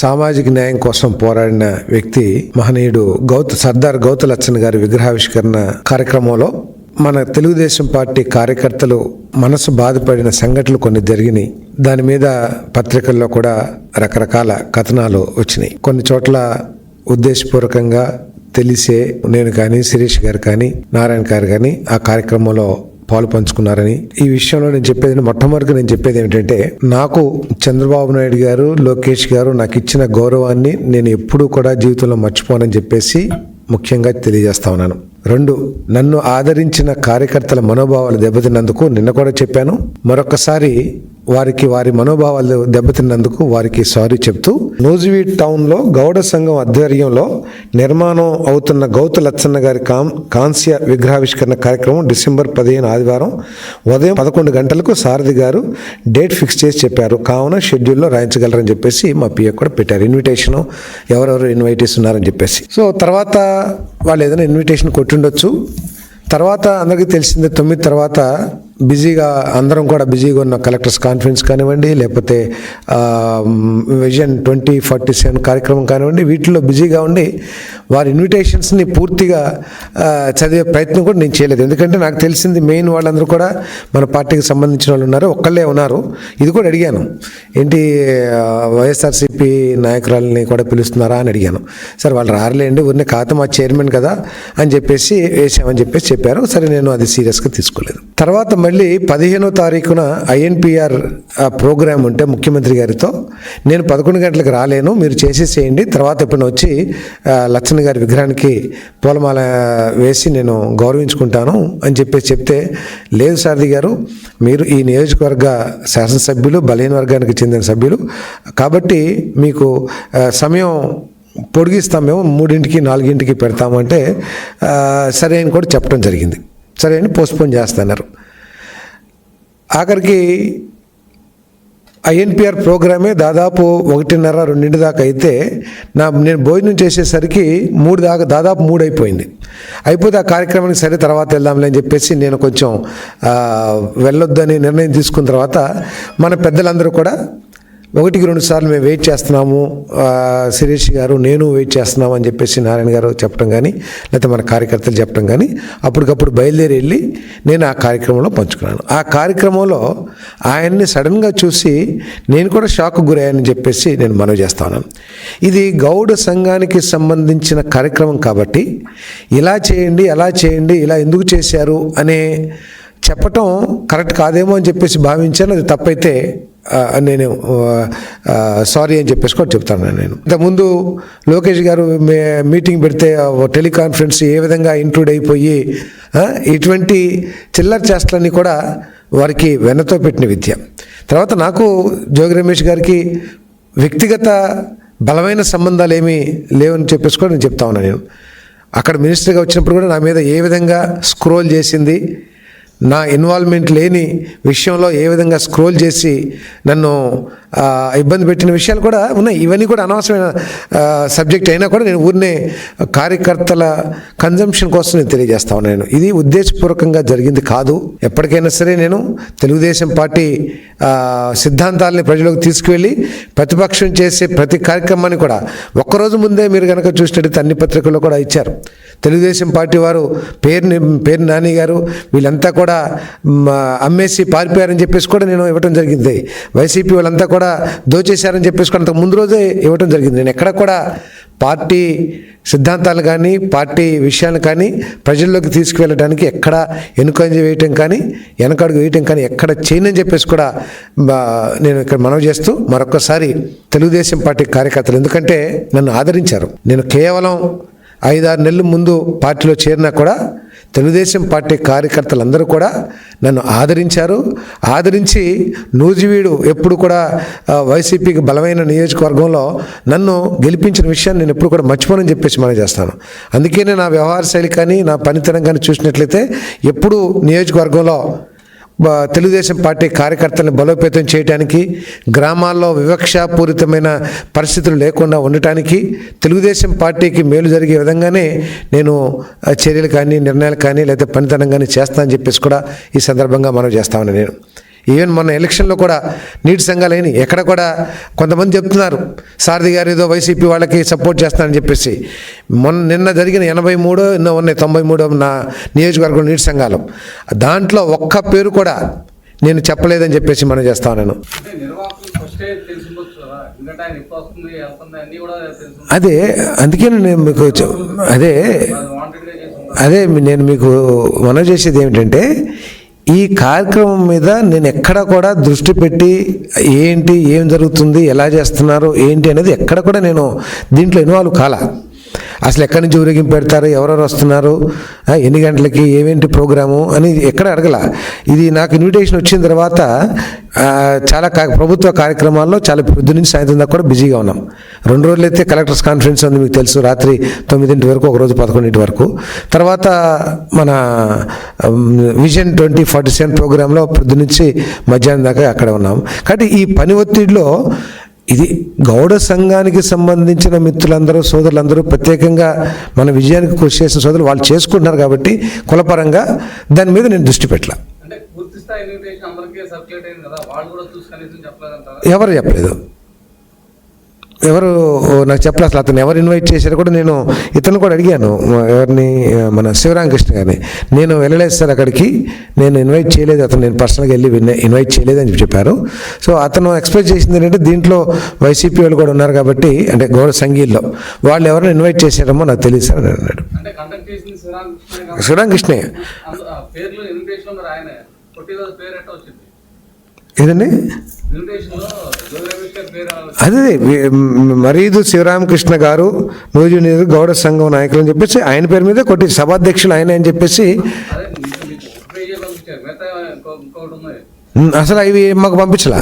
సామాజిక న్యాయం కోసం పోరాడిన వ్యక్తి మహనీయుడు గౌత సర్దార్ గౌత లచ్చన్ గారి విగ్రహావిష్కరణ కార్యక్రమంలో మన తెలుగుదేశం పార్టీ కార్యకర్తలు మనసు బాధపడిన సంఘటనలు కొన్ని జరిగినాయి. దాని మీద పత్రికల్లో కూడా రకరకాల కథనాలు వచ్చినాయి. కొన్ని చోట్ల ఉద్దేశపూర్వకంగా తెలిసే నేను కానీ శిరీష్ గారు కానీ నారాయణ గారు కానీ ఆ కార్యక్రమంలో పాలు పంచుకున్నారని ఈ విషయంలో నేను చెప్పేది మొట్టమొదటి నేను చెప్పేది ఏమిటంటే నాకు చంద్రబాబు నాయుడు గారు లోకేష్ గారు నాకు ఇచ్చిన గౌరవాన్ని నేను ఎప్పుడూ కూడా జీవితంలో మర్చిపోనని చెప్పేసి ముఖ్యంగా తెలియజేస్తా ఉన్నాను. రెండు నన్ను ఆదరించిన కార్యకర్తల మనోభావాలు దెబ్బతిన్నందుకు నిన్న కూడా చెప్పాను. మరొకసారి వారికి వారి మనోభావాలు దెబ్బతిన్నందుకు వారికి సారీ చెప్తూ నూజివీడ్ టౌన్లో గౌడ సంఘం ఆధ్వర్యంలో నిర్మాణం అవుతున్న గౌత లచ్చన్న గారి కాం కాంస్య విగ్రహావిష్కరణ కార్యక్రమం డిసెంబర్ పదిహేను ఆదివారం ఉదయం పదకొండు గంటలకు సారథి గారు డేట్ ఫిక్స్ చేసి చెప్పారు. కావున షెడ్యూల్లో రాయించగలరని చెప్పేసి మా పిఏ కూడా పెట్టారు. ఇన్విటేషన్ ఎవరెవరు ఇన్వైటీస్ ఉన్నారని చెప్పేసి. సో తర్వాత వాళ్ళు ఏదైనా ఇన్విటేషన్ కొట్టిండొచ్చు. తర్వాత అందరికీ తెలిసిందే తొమ్మిది తర్వాత బిజీగా అందరం కూడా బిజీగా ఉన్న కలెక్టర్స్ కాన్ఫరెన్స్ కానివ్వండి లేకపోతే విజన్ ట్వంటీ ఫార్టీ సెవెన్ కార్యక్రమం కానివ్వండి వీటిలో బిజీగా ఉండి వారి ఇన్విటేషన్స్ని పూర్తిగా చదివే ప్రయత్నం కూడా నేను చేయలేదు. ఎందుకంటే నాకు తెలిసింది మెయిన్ వాళ్ళందరూ కూడా మన పార్టీకి సంబంధించిన వాళ్ళు ఉన్నారు ఒక్కళ్ళే ఉన్నారు. ఇది కూడా అడిగాను. ఏంటి వైఎస్ఆర్సీపీ నాయకురాలని కూడా పిలుస్తున్నారా అని అడిగాను. సార్ వాళ్ళు రారలేండి ఊరిని ఖాతా మా చైర్మన్ కదా అని చెప్పేసి వేసామని చెప్పేసి చెప్పారు. సరే నేను అది సీరియస్గా తీసుకోలేదు. తర్వాత మళ్ళీ పదిహేనో తారీఖున ఐఎన్పిఆర్ ప్రోగ్రామ్ ఉంటే ముఖ్యమంత్రి గారితో. నేను పదకొండు గంటలకు రాలేను మీరు చేసేసేయండి. తర్వాత ఇప్పుడు వచ్చి లచ్చన్న గారి విగ్రహానికి పూలమాల వేసి నేను గౌరవించుకుంటాను అని చెప్పేసి చెప్తే లేదు సారథి గారు మీరు ఈ నియోజకవర్గ శాసనసభ్యులు బలహీన వర్గానికి చెందిన సభ్యులు. కాబట్టి మీకు సమయం పొడిగిస్తాం మేము మూడింటికి నాలుగింటికి పెడతామంటే సరే అని కూడా చెప్పడం జరిగింది. సరే అని పోస్ట్పోన్ చేస్తున్నారు. ఆఖరికి ఐఎన్పిఆర్ ప్రోగ్రామే దాదాపు ఒకటిన్నర రెండింటి దాకా అయితే నా నేను భోజనం చేసేసరికి మూడు దాకా దాదాపు మూడు అయిపోయింది. అయిపోతే ఆ కార్యక్రమానికి సరే తర్వాత వెళ్దాంలే అని చెప్పేసి నేను కొంచెం వెళ్ళొద్దని నిర్ణయం తీసుకున్న తర్వాత మన పెద్దలందరూ కూడా ఒకటికి రెండు సార్లు మేము వెయిట్ చేస్తున్నాము. శిరీష్ గారు నేను వెయిట్ చేస్తున్నాము అని చెప్పేసి నారాయణ గారు చెప్పడం కానీ లేకపోతే మన కార్యకర్తలు చెప్పడం కానీ అప్పటికప్పుడు బయలుదేరి వెళ్ళి నేను ఆ కార్యక్రమంలో పంచుకున్నాను. ఆ కార్యక్రమంలో ఆయన్ని సడన్గా చూసి నేను కూడా షాక్ గురయ్యానని చెప్పేసి నేను మనవి చేస్తా ఉన్నాను. ఇది గౌడ సంఘానికి సంబంధించిన కార్యక్రమం కాబట్టి ఇలా చేయండి అలా చేయండి ఇలా ఎందుకు చేశారు అనే చెప్పటం కరెక్ట్ కాదేమో అని చెప్పేసి భావించాను. అది తప్పైతే నేను సారీ అని చెప్పేసి కూడా చెప్తాను నేను. ఇంతకుముందు లోకేష్ గారు మే- మీటింగ్ పెడితే టెలికాన్ఫరెన్స్ ఏ విధంగా ఇంక్లూడ్ అయిపోయి ఇటువంటి చిల్లర చేష్టలన్నీ కూడా వారికి వెన్నతో పెట్టిన విద్య. తర్వాత నాకు జోగి రమేష్ గారికి వ్యక్తిగత బలమైన సంబంధాలు ఏమీ లేవని చెప్పేసి కూడా నేను చెప్తా ఉన్నాను నేను. అక్కడ మినిస్టర్గా వచ్చినప్పుడు కూడా నా మీద ఏ విధంగా స్క్రోల్ చేసింది నా ఇన్వాల్వ్మెంట్ లేని విషయంలో ఏ విధంగా స్క్రోల్ చేసి నన్ను ఇబ్బంది పెట్టిన విషయాలు కూడా ఉన్నాయి. ఇవన్నీ కూడా అనవసరమైన సబ్జెక్ట్ అయినా కూడా నేను ఊరినే కార్యకర్తల కన్జంప్షన్ కోసం నేను తెలియజేస్తా ఉన్నాను. నేను ఇది ఉద్దేశపూర్వకంగా జరిగింది కాదు. ఎప్పటికైనా సరే నేను తెలుగుదేశం పార్టీ సిద్ధాంతాలని ప్రజలకు తీసుకువెళ్ళి ప్రతిపక్షం చేసే ప్రతి కార్యక్రమాన్ని కూడా ఒక్కరోజు ముందే మీరు కనుక చూసినట్టు అన్ని పత్రికల్లో కూడా ఇచ్చారు. తెలుగుదేశం పార్టీ వారు పేరుని పేరు నాని గారు వీళ్ళంతా కూడా అమ్మేసి పారిపోయారని చెప్పేసి కూడా నేను ఇవ్వడం జరిగింది. వైసీపీ వాళ్ళంతా కూడా దోచేశారని చెప్పేసి అంతకు ముందు రోజే ఇవ్వటం జరిగింది. నేను ఎక్కడ కూడా పార్టీ సిద్ధాంతాలు కానీ పార్టీ విషయాలు కానీ ప్రజల్లోకి తీసుకువెళ్ళడానికి ఎక్కడ వెనుకంజ వేయటం కానీ వెనకడుగు వేయటం కానీ ఎక్కడ చేయనని చెప్పేసి కూడా నేను ఇక్కడ మనవి చేస్తూ మరొకసారి తెలుగుదేశం పార్టీ కార్యకర్తలు ఎందుకంటే నన్ను ఆదరించారు. నేను కేవలం ఐదారు నెలల ముందు పార్టీలో చేరినా కూడా తెలుగుదేశం పార్టీ కార్యకర్తలందరూ కూడా నన్ను ఆదరించారు. ఆదరించి నూజివీడు ఎప్పుడు కూడా వైసీపీకి బలమైన నియోజకవర్గంలో నన్ను గెలిపించిన విషయాన్ని నేను ఎప్పుడు కూడా మర్చిపోనని చెప్పేసి మనం చేస్తాను. అందుకనే నా వ్యవహార శైలి కానీ నా పనితనం కానీ చూసినట్లయితే ఎప్పుడు నియోజకవర్గంలో తెలుగుదేశం పార్టీ కార్యకర్తలను బలోపేతం చేయడానికి గ్రామాల్లో వివక్షాపూరితమైన పరిస్థితులు లేకుండా ఉండటానికి తెలుగుదేశం పార్టీకి మేలు జరిగే విధంగానే నేను చర్యలు కానీ నిర్ణయాలు కానీ లేదా పనితనం కానీ చేస్తానని చెప్పేసి కూడా ఈ సందర్భంగా మనం చేస్తామని నేను. ఈవెన్ మొన్న ఎలక్షన్లో కూడా నీటి సంఘాలు అయినాయి. ఎక్కడ కూడా కొంతమంది చెప్తున్నారు సారథి గారు ఏదో వైసీపీ వాళ్ళకి సపోర్ట్ చేస్తానని చెప్పేసి. మొన్న నిన్న జరిగిన ఎనభై మూడో ఎన్నో ఉన్నాయి తొంభై మూడో నా నియోజకవర్గం నీటి సంఘాలు. దాంట్లో ఒక్క పేరు కూడా నేను చెప్పలేదని చెప్పేసి మనం చేస్తాను నేను అదే అందుకే నేను మీకు అదే అది నేను మీకు మనవి చేసేది ఏమిటంటే ఈ కార్యక్రమం మీద నేను ఎక్కడ కూడా దృష్టి పెట్టి ఏంటి ఏం జరుగుతుంది ఎలా చేస్తున్నారు ఏంటి అనేది ఎక్కడ కూడా నేను దీంట్లో ఇన్వాల్వ్ కాల. అసలు ఎక్కడి నుంచి ఊరేగింపు పెడతారు? ఎవరెవరు వస్తున్నారు? ఎన్ని గంటలకి ఏమేంటి ప్రోగ్రాము అని ఎక్కడ అడగల. ఇది నాకు ఇన్విటేషన్ వచ్చిన తర్వాత చాలా ప్రభుత్వ కార్యక్రమాల్లో చాలా పొద్దు నుంచి సాయంత్రం దాకా కూడా బిజీగా ఉన్నాం. రెండు రోజులు అయితే కలెక్టర్స్ కాన్ఫరెన్స్ ఉంది మీకు తెలుసు రాత్రి తొమ్మిదింటి వరకు ఒక రోజు పదకొండింటి వరకు. తర్వాత మన విజన్ ట్వంటీ ఫార్టీ సెవెన్ ప్రోగ్రాంలో పొద్దు నుంచి మధ్యాహ్నం దాకా అక్కడ ఉన్నాం. కాబట్టి ఈ పని ఒత్తిడిలో ఇది గౌడ సంఘానికి సంబంధించిన మిత్రులందరూ సోదరులందరూ ప్రత్యేకంగా మన విజయానికి కృషి చేసిన సోదరులు వాళ్ళు చేసుకుంటున్నారు కాబట్టి కులపరంగా దాని మీద నేను దృష్టి పెట్టల. ఎవరు చెప్పలేదు. ఎవరు నాకు చెప్పలేదు అసలు అతను ఎవరు ఇన్వైట్ చేశారో కూడా నేను ఇతను కూడా అడిగాను. ఎవరిని మన శివరామకృష్ణ గారిని. నేను వెళ్ళలేదు సార్ అక్కడికి. నేను ఇన్వైట్ చేయలేదు. అతను నేను పర్సనల్గా వెళ్ళి విన్న- ఇన్వైట్ చేయలేదు అని చెప్పి చెప్పారు. సో అతను ఎక్స్పెక్ట్ చేసింది ఏంటంటే దీంట్లో వైసీపీ వాళ్ళు కూడా ఉన్నారు కాబట్టి అంటే గౌడ సంఘీల్లో వాళ్ళు ఎవరిని ఇన్వైట్ చేశారమో నాకు తెలియదు సార్ అని అన్నాడు. శివరామకృష్ణే ఏదండి? అదే మరీదు శివరామకృష్ణ గారు నూజు నీరు గౌడ సంఘం నాయకులు అని చెప్పేసి ఆయన పేరు మీద కొట్టి సభాధ్యక్షులు ఆయన అని చెప్పేసి అసలు అవి మాకు పంపించలా?